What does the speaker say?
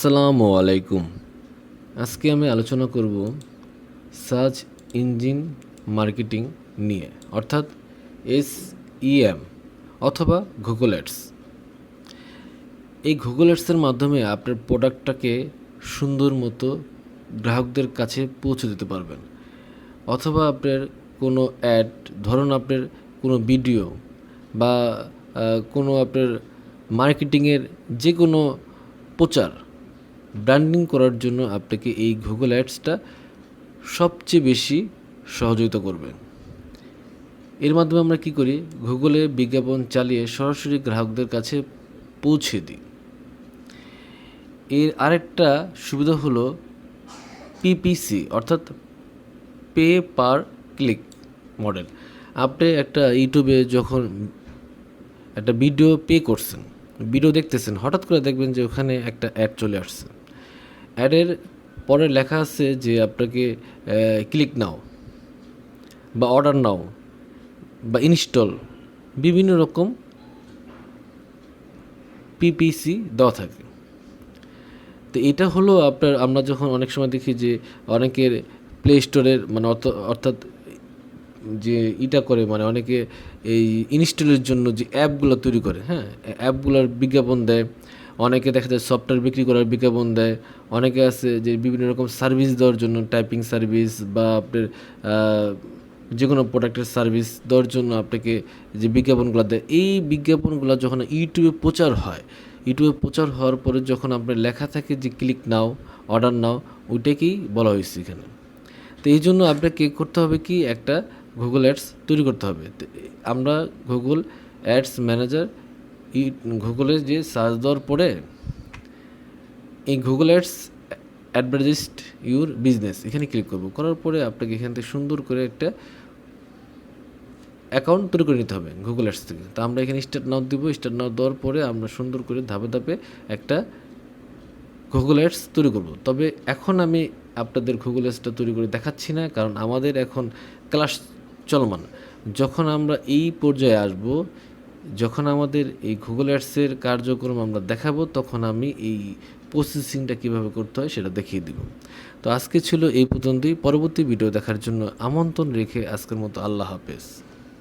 আসসালামু আলাইকুম। আজকে আমি আলোচনা করব সার্চ ইঞ্জিন মার্কেটিং নিয়ে, অর্থাৎ এস ইএম অথবা গুগল অ্যাডস। এই গুগল অ্যাডসের মাধ্যমে আপনার প্রোডাক্টটাকে সুন্দর মতো গ্রাহকদের কাছে পৌঁছে দিতে পারবেন। অথবা আপনার কোনো অ্যাড, ধরুন আপনার কোনো ভিডিও বা কোনো আপনার মার্কেটিংয়ের যে কোনো প্রচার ব্র্যান্ডিং করার জন্য আপনাকে এই গুগল অ্যাডসটা সবচেয়ে বেশি সহযোগিতা করবে এর মাধ্যমে আমরা কি করি? গুগলে বিজ্ঞাপন চালিয়ে সরাসরি গ্রাহকদের কাছে পৌঁছে দিই। এর আরেকটা সুবিধা হলো পিপিসি অর্থাৎ পে পার ক্লিক মডেল। আপনি একটা ইউটিউবে যখন একটা ভিডিও পে করছেন, ভিডিও দেখতেছেন, হঠাৎ করে দেখবেন যে ওখানে একটা অ্যাড চলে আসছে। অ্যাডের পরে লেখা আছে যে আপনাকে ক্লিক নাও বা অর্ডার নাও বা ইনস্টল বিভিন্ন রকম পিপিসি দেওয়া থাকে। তো এটা হলো আপনার, আমরা যখন অনেক সময় দেখি যে অনেকের প্লে স্টোরের মানে অর্থ- অর্থাৎ যে ইটা করে মানে অনেকে এই ইনস্টলের জন্য যে অ্যাপগুলো তৈরি করে হ্যাঁ অ্যাপগুলোর বিজ্ঞাপন দেয় অনেকে দেখা যায় সফটওয়্যার বিক্রি করার বিজ্ঞাপন দেয়, অনেকে আছে যে বিভিন্ন রকম সার্ভিস দেওয়ার জন্য টাইপিং সার্ভিস বা আপনার যে কোনো প্রোডাক্টের সার্ভিস দেওয়ার জন্য আপনাকে যে বিজ্ঞাপনগুলো দেয়, এই বিজ্ঞাপনগুলো যখন ইউটিউবে প্রচার হয়, ইউটিউবে প্রচার হওয়ার পরে যখন আপনার লেখা থাকে যে ক্লিক নাও অর্ডার নাও, ওইটাকেই বলা হয়েছে এখানে। তো এই জন্য আপনাকে করতে হবে কি? একটা গুগল অ্যাডস তৈরি করতে হবে। আমরা গুগল অ্যাডস ম্যানেজার ই গুগলে যে সার্চ দেওয়ার পরে এই Google ads advertised your business এখানে ক্লিক করব। করার পরে আপনাকে এখান থেকে সুন্দর করে একটা অ্যাকাউন্ট তৈরি করে নিতে হবে গুগল অ্যাডস থেকে। তো আমরা এখানে স্টার্ট নাও দিব স্টার্ট নাও দেওয়ার পরে আমরা সুন্দর করে ধাপে ধাপে একটা গুগল অ্যাডস তৈরি করব। তবে এখন আমি আপনাদের গুগল অ্যাডসটা তৈরি করে দেখাচ্ছি না, কারণ আমাদের এখন ক্লাস চলমান। যখন আমরা এই পর্যায়ে আসব যখন আমাদের এই গুগল অ্যাডসের কার্যক্রম আমরা দেখাবো, তখন আমি এই প্রসেসিংটা কীভাবে করতে হয় সেটা দেখিয়ে দিব। তো আজকে ছিল এই পর্যন্তই। পরবর্তী ভিডিও দেখার জন্য আমন্ত্রণ রেখে আজকের মতো আল্লাহ হাফেজ।